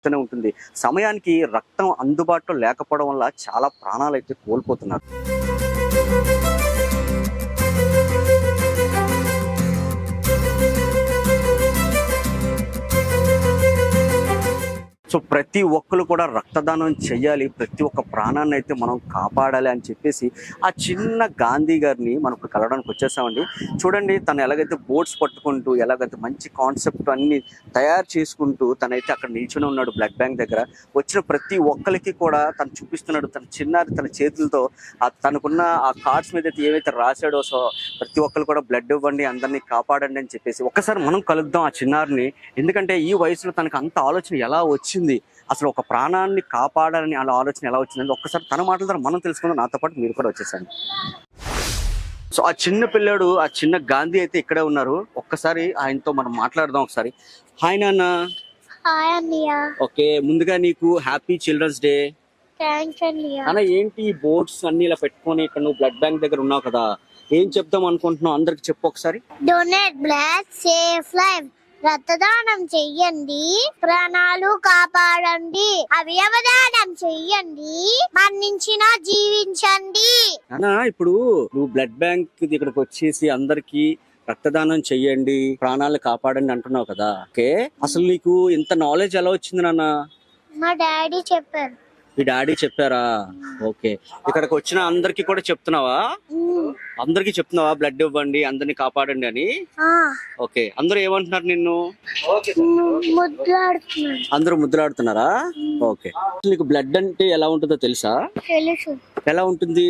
వస్తూనే ఉంటుంది. సమయానికి రక్తం అందుబాటులో లేకపోవడం వల్ల చాలా ప్రాణాలు అయితే కోల్పోతున్నారు. ప్రతి ఒక్కరు కూడా రక్తదానం చేయాలి ప్రతి ఒక్క ప్రాణాన్ని అయితే మనం కాపాడాలి అని చెప్పేసి ఆ చిన్న గాంధీ గారిని మనం ఇప్పుడు కలవడానికి వచ్చేసామండి. చూడండి తను ఎలాగైతే బోట్స్ పట్టుకుంటూ ఎలాగైతే మంచి కాన్సెప్ట్ అన్ని తయారు చేసుకుంటూ తనైతే అక్కడ నిల్చుని ఉన్నాడు బ్లడ్ బ్యాంక్ దగ్గర. వచ్చిన ప్రతి ఒక్కరికి కూడా తను చూపిస్తున్నాడు తన చిన్నారి తన చేతులతో ఆ తనకున్న ఆ కార్డ్స్ మీద అయితే ఏవైతే రాశాడో సో ప్రతి ఒక్కరు కూడా బ్లడ్ ఇవ్వండి అందరినీ కాపాడండి అని చెప్పేసి ఒక్కసారి మనం కలుద్దాం ఆ చిన్నారిని. ఎందుకంటే ఈ వయసులో తనకు అంత ఆలోచన ఎలా వచ్చింది? అసలు ఒక ప్రాణాన్ని కాపాడాలని అలా ఆలోచన ఎలా వచ్చింది ఒక్కసారి తన మాటల ద్వారా మనం తెలుసుకుందాం. నాతో పాటు మీరు కూడా వచ్చేసాను సో ఆ చిన్న పిల్లాడు ఆ చిన్న గాంధీ అయితే ఇక్కడే ఉన్నారు. ఒక్కసారి ఆయనతో మనం మాట్లాడదాం ఒకసారి. హాయ్ నాన్న. హాయ్ అన్నయ్య. ఓకే ముందుగా నీకు హ్యాపీ చిల్డ్రన్స్ డే. థ్యాంక్స్ అన్నయ్య. అన్న ఏంటి బోర్డ్స్ అన్ని ఇలా పెట్టుకొని ఇక్కడ నువ్వు బ్లడ్ బ్యాంక్ దగ్గర ఉన్నావు కదా? ఏం చెప్దాం అనుకుంటున్నావు? అందరికి చెప్పు ఒకసారి. డొనేట్ బ్లడ్ సేఫ్ లైఫ్ రక్తదానం చెయ్యండి. ప్రాణాలు కాపాడండి. అవయవదానం చెయ్యండి. మరణించిన జీవించండి. అన్నా ఇప్పుడు నువ్వు బ్లడ్ బ్యాంక్ ఇక్కడికి వచ్చేసి అందరికి రక్తదానం చెయ్యండి ప్రాణాలు కాపాడండి అంటున్నావు కదా. ఓకే? అసలు నీకు ఇంత నాలెడ్జ్ ఎలా వచ్చింది నాన్న? మా డాడీ చెప్పారు. మీ డాడీ చెప్పారా? ఓకే. ఇక్కడికి వచ్చిన అందరికి కూడా చెప్తున్నావా? అందరికి చెప్తున్నావా? బ్లడ్ ఇవ్వండి అందరిని కాపాడండి అని? ఓకే. అందరూ ఏమంటున్నారు నిన్ను? అందరూ ముద్దులాడుతున్నారా ఓకే. నీకు బ్లడ్ అంటే ఎలా ఉంటుందో తెలుసా? తెలుసు. ఎలా ఉంటుంది?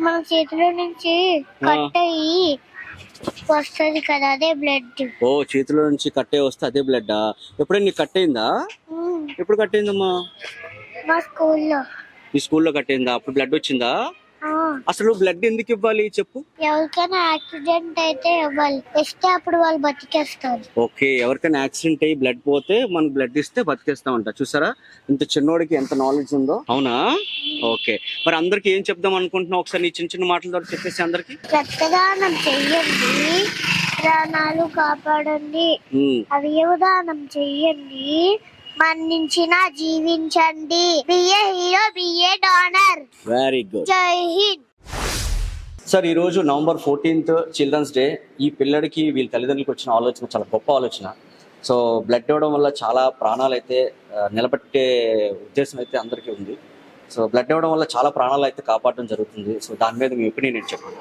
మన చేతిలో నుంచి వస్తుంది కదా అదే బ్లడ్. ఓ చేతిలో నుంచి కట్టే వస్తే అదే బ్లడ్ ఎప్పుడైనా నీకు కట్టయిందా ఎప్పుడు కట్టయిందమ్మా మా స్కూల్లో. ఈ స్కూల్లో కట్టయిందా అప్పుడు బ్లడ్ వచ్చిందా? అసలు బ్లడ్ ఎందుకు ఇవ్వాలి చెప్పు? ఎవరికైనా యాక్సిడెంట్ అయితే ఇవ్వాలి. ఇస్తే అప్పుడు వాళ్ళు బతికేస్తారు. ఓకే ఎవరికైనా యాక్సిడెంట్ అయ్యి బ్లడ్ పోతే మనకు బ్లడ్ ఇస్తే బతికేస్తామంట. చూసారా? ఇంత చిన్నోడికి ఎంత నాలెడ్జ్ ఉందో. అవునా? ఓకే. మరి అందరికి ఏం చెప్దాం అనుకుంటున్నావు? ఒకసారి నీ చిన్న చిన్న మాటల ద్వారా చెప్పేసి అందరికి. రక్తదానం చెయ్యండి. ప్రాణాలు కాపాడండి. అవయవదానం చెయ్యండి. మరణించిన జీవించండి. Be a hero be a donor very good జై హింద్. సార్ ఈ రోజు నవంబర్ ఫోర్టీన్త్ చిల్డ్రన్స్ డే. ఈ పిల్లడికి వీళ్ళ తల్లిదండ్రులకు వచ్చిన ఆలోచన చాలా గొప్ప ఆలోచన. సో బ్లడ్ ఇవ్వడం వల్ల చాలా ప్రాణాలు అయితే నిలబెట్టే ఉద్దేశం అయితే అందరికీ ఉంది. సో బ్లడ్ ఇవ్వడం వల్ల చాలా ప్రాణాలు అయితే కాపాడడం జరుగుతుంది. సో దాని మీద మీ ఒపీనియన్ నేను చెప్పండి?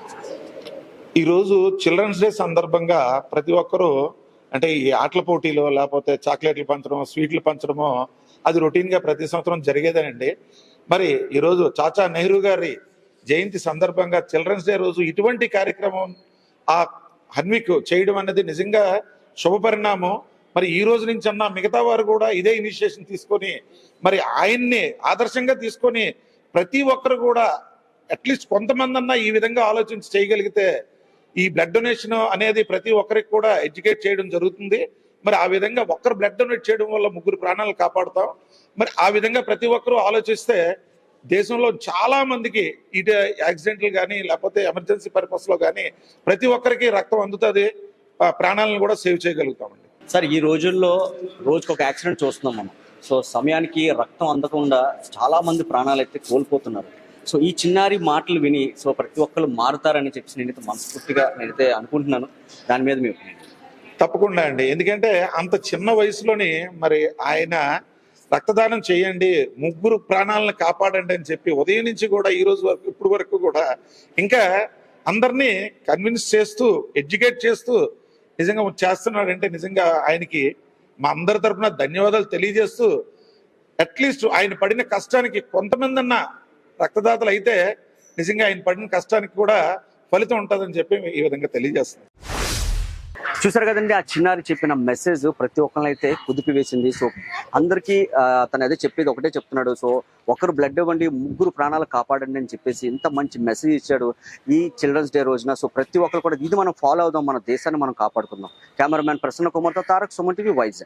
ఈరోజు చిల్డ్రన్స్ డే సందర్భంగా ప్రతి ఒక్కరూ అంటే ఈ ఆటల పోటీలు లేకపోతే చాక్లెట్లు పంచడం స్వీట్లు పంచడమో అది రొటీన్గా ప్రతి సంవత్సరం జరిగేదేనండి. మరి ఈరోజు చాచా నెహ్రూ గారి జయంతి సందర్భంగా చిల్డ్రన్స్ డే రోజు ఇటువంటి కార్యక్రమం ఆ హన్విక్ చేయడం అనేది నిజంగా శుభపరిణామం మరి ఈ రోజు నుంచి అన్న మిగతా వారు కూడా ఇదే ఇనిషియేషన్ తీసుకొని మరి ఆయన్ని ఆదర్శంగా తీసుకొని ప్రతి ఒక్కరు కూడా అట్లీస్ట్ కొంతమంది అన్నా ఈ విధంగా ఆలోచించి చేయగలిగితే ఈ బ్లడ్ డొనేషన్ అనేది ప్రతి ఒక్కరికి కూడా ఎడ్యుకేట్ చేయడం జరుగుతుంది. మరి ఆ విధంగా ఒక్కరు బ్లడ్ డొనేట్ చేయడం వల్ల ముగ్గురు ప్రాణాలు కాపాడుతాం. మరి ఆ విధంగా ప్రతి ఒక్కరూ ఆలోచిస్తే దేశంలో చాలా మందికి ఇటు యాక్సిడెంట్లు కానీ లేకపోతే ఎమర్జెన్సీ పర్పస్లో కానీ ప్రతి ఒక్కరికి రక్తం అందుతుంది. ప్రాణాలను కూడా సేవ్ చేయగలుగుతామండి. సార్ ఈ రోజుల్లో రోజుకి ఒక యాక్సిడెంట్ చూస్తున్నాం మనం. సో సమయానికి రక్తం అందకుండా చాలా మంది ప్రాణాలు అయితే కోల్పోతున్నారు. సో ఈ చిన్నారి మాటలు విని సో ప్రతి ఒక్కరు మారుతారని చెప్పి నేనైతే మనస్ఫూర్తిగా నేనైతే అనుకుంటున్నాను. దాని మీద మీ తప్పకుండా అండి. ఎందుకంటే అంత చిన్న వయసులోని మరి ఆయన రక్తదానం చేయండి ముగ్గురు ప్రాణాలను కాపాడండి అని చెప్పి ఉదయం నుంచి కూడా ఈ రోజు వరకు ఇప్పుడు వరకు కూడా ఇంకా అందరినీ కన్విన్స్ చేస్తూ ఎడ్యుకేట్ చేస్తూ నిజంగా చేస్తున్నాడంటే నిజంగా ఆయనకి మా అందరి తరఫున ధన్యవాదాలు తెలియజేస్తూ అట్లీస్ట్ ఆయన పడిన కష్టానికి కొంతమంది అన్నా రక్తదాతలు అయితే నిజంగా ఆయన పడిన కష్టానికి కూడా ఫలితం ఉంటుందని చెప్పి ఈ విధంగా తెలియజేస్తుంది. చూసారు కదండి ఆ చిన్నారి చెప్పిన మెసేజ్ ప్రతి ఒక్కరిని అయితే కుదిపి వేసింది సో అందరికీ తను అదే చెప్పేది ఒకటే చెప్తున్నాడు. సో ఒకరు బ్లడ్ ఇవ్వండి ముగ్గురు ప్రాణాలు కాపాడండి అని చెప్పేసి ఇంత మంచి మెసేజ్ ఇచ్చాడు ఈ చిల్డ్రన్స్ డే రోజున. సో ప్రతి ఒక్కరు కూడా ఇది మనం ఫాలో అవుదాం మన దేశాన్ని మనం కాపాడుకుందాం. కెమెరామ్యాన్ ప్రసన్న కుమార్తో తారక్ సుమన్ టీవీ వైజాగ్.